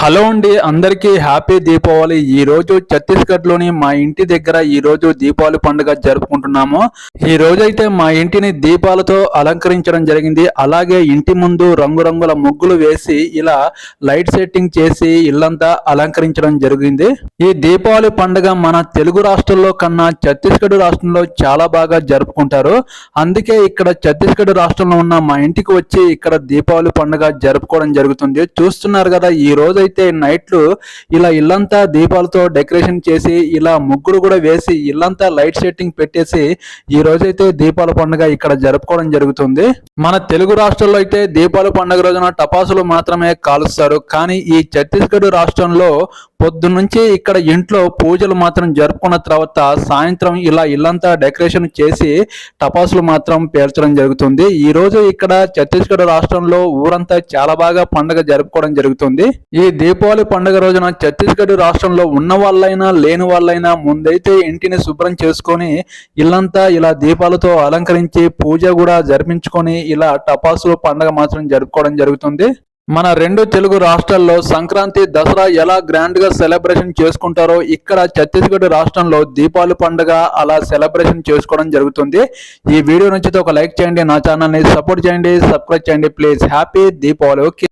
Hello అండి అందరికీ happy Deepavali. ఈ రోజు ఛత్తీస్గఢ్లోని మా ఇంటి దగ్గర ఈ రోజు దీపావళి పండుగ జరుపుకుంటున్నాము. ఈ రోజు అయితే మా ఇంటిని దీపాలతో అలంకరించడం జరిగింది. అలాగే ఇంటి ముందు రంగురంగుల ముగ్గులు వేసి ఇలా లైట్ సెట్టింగ్ చేసి ఇల్లంతా అలంకరించడం జరిగింది. ఈ దీపావళి పండుగ మన తెలుగు రాష్ట్రంలో కన్నా ఛత్తీస్గఢ్ రాష్ట్రంలో చాలా బాగా జరుపుకుంటారు. అందుకే ఇక్కడ ఛత్తీస్గఢ్ రాష్ట్రంలో ఉన్న మా ఇంటికి వచ్చి ఇక్కడ దీపావళి పండుగ జరుపుకోవడం జరుగుతుంది. చూస్తున్నారు కదా ఈ రోజు అయితే నైట్లు ఇలా ఇల్లంతా దీపాలతో డెకరేషన్ చేసి ఇలా ముగ్గురు కూడా వేసి ఇల్లంతా లైట్ సెట్టింగ్ పెట్టేసి ఈ రోజైతే దీపాల పండుగ ఇక్కడ జరుపుకోవడం జరుగుతుంది. మన తెలుగు రాష్ట్రాల్లో అయితే దీపాల పండుగ రోజున టపాసులు మాత్రమే కాలుస్తారు. కానీ ఈ ఛత్తీస్గఢ్ రాష్ట్రంలో పొద్దున్నుంచి ఇక్కడ ఇంట్లో పూజలు మాత్రం జరుపుకున్న తర్వాత సాయంత్రం ఇలా ఇల్లంతా డెకరేషన్ చేసి టపాసులు మాత్రం పేర్చడం జరుగుతుంది. ఈ రోజు ఇక్కడ ఛత్తీస్గఢ్ రాష్ట్రంలో ఊరంతా చాలా బాగా పండుగ జరుపుకోవడం జరుగుతుంది. ఈ దీపావళి పండుగ రోజున ఛత్తీస్గఢ్ రాష్ట్రంలో ఉన్న వాళ్ళైనా లేని వాళ్ళైనా ముందైతే ఇంటిని శుభ్రం చేసుకొని ఇల్లంతా ఇలా దీపాలతో అలంకరించి పూజ కూడా జరిపించుకొని ఇలా టపాసులు పండుగ మాత్రం జరుపుకోవడం జరుగుతుంది. మన రెండు తెలుగు రాష్ట్రాల్లో సంక్రాంతి దసరా ఎలా గ్రాండ్గా సెలబ్రేషన్ చేసుకుంటారో ఇక్కడ ఛత్తీస్గఢ్ రాష్ట్రంలో దీపావళి పండుగ అలా సెలబ్రేషన్ చేసుకోవడం జరుగుతుంది. ఈ వీడియో నచ్చితే ఒక లైక్ చేయండి నా ఛానల్ని సపోర్ట్ చేయండి సబ్స్క్రైబ్ చేయండి. Please happy Deepavali. ఓకే.